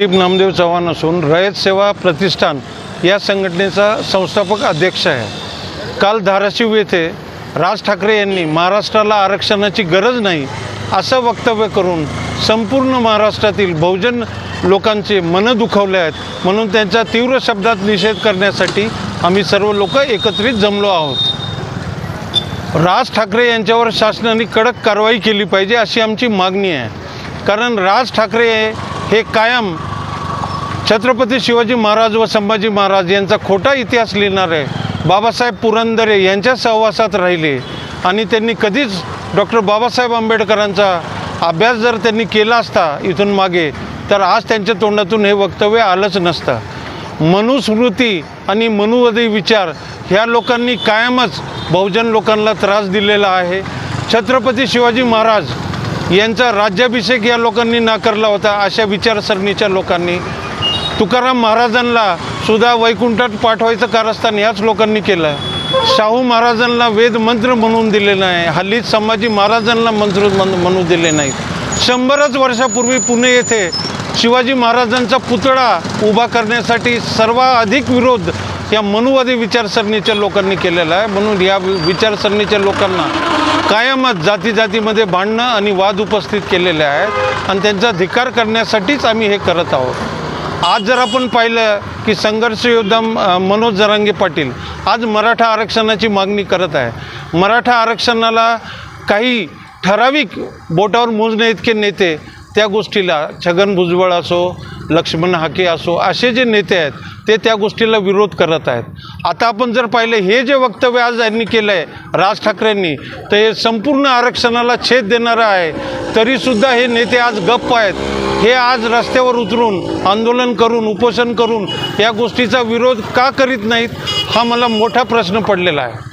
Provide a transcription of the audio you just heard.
दीप नामदेव चव्हाण असून रयत सेवा प्रतिष्ठान या संघटनेचा संस्थापक अध्यक्ष आहे. काल धाराशिव येथे राज ठाकरे यांनी महाराष्ट्राला आरक्षणाची गरज नाही असं वक्तव्य करून संपूर्ण महाराष्ट्रातील बहुजन लोकांचे मनं दुखावले आहेत. म्हणून त्यांचा तीव्र शब्दात निषेध करण्यासाठी आम्ही सर्व लोक एकत्रित जमलो आहोत. राज ठाकरे यांच्यावर शासनाने कडक कारवाई केली पाहिजे अशी आमची मागणी आहे. कारण राज ठाकरे हे कायम छत्रपती शिवाजी महाराज व संभाजी महाराज यांचा खोटा इतिहास लिहिणारे बाबासाहेब पुरंदरे यांच्या सहवासात राहिले. आणि त्यांनी कधीच डॉक्टर बाबासाहेब आंबेडकरांचा अभ्यास जर त्यांनी केला असता इथून मागे तर आज त्यांच्या तोंडातून हे वक्तव्य आलंच नसतं. मनुस्मृती आणि मनुवादी विचार ह्या लोकांनी कायमच बहुजन लोकांना त्रास दिलेला आहे. छत्रपती शिवाजी महाराज यांचा राज्याभिषेक या लोकांनी नाकारला होता अशा विचारसरणीच्या लोकांनी तुकाराम महाराजांना सुद्धा वैकुंठात पाठवायचं कारस्थान याच लोकांनी केलं शाहू महाराजांना वेद मंत्र म्हणून दिले नाही हल्लीच संभाजी महाराजांना मंत्र म्हणून म्हणू दिले नाहीत. शंभरच वर्षापूर्वी पुणे येथे शिवाजी महाराजांचा पुतळा उभा करण्यासाठी सर्वाधिक विरोध या मनुवादी विचारसरणीच्या लोकांनी केलेला आहे. म्हणून या विचारसरणीच्या लोकांना कायमच जाती जातीमध्ये भांडणं आणि वाद उपस्थित केलेले आहेत आणि त्यांचा धिकार करण्यासाठीच आम्ही हे करत आहोत. आज जर आपण पाहिलं की संघर्ष योद्धा मनोज जरांगे पाटील आज मराठा आरक्षणाची मागणी करत आहे. मराठा आरक्षणाला काही ठराविक बोटावर मोजणे इतके नेते त्या गोष्टीला छगन भुजबळ असो लक्ष्मण हाके असो असे जे नेते आहेत ते त्या गोष्टीला विरोध करत आहेत. आता आपण जर पाहिलं हे जे वक्तव्य आज यांनी केलं आहे राज ठाकरेंनी तर हे संपूर्ण आरक्षणाला छेद देणारं आहे. तरीसुद्धा हे नेते आज गप्प आहेत. हे आज रस्त्यावर उतरून आंदोलन करून उपोषण करून या गोष्टीचा विरोध का करीत नाहीत हा मला मोठा प्रश्न पडलेला आहे.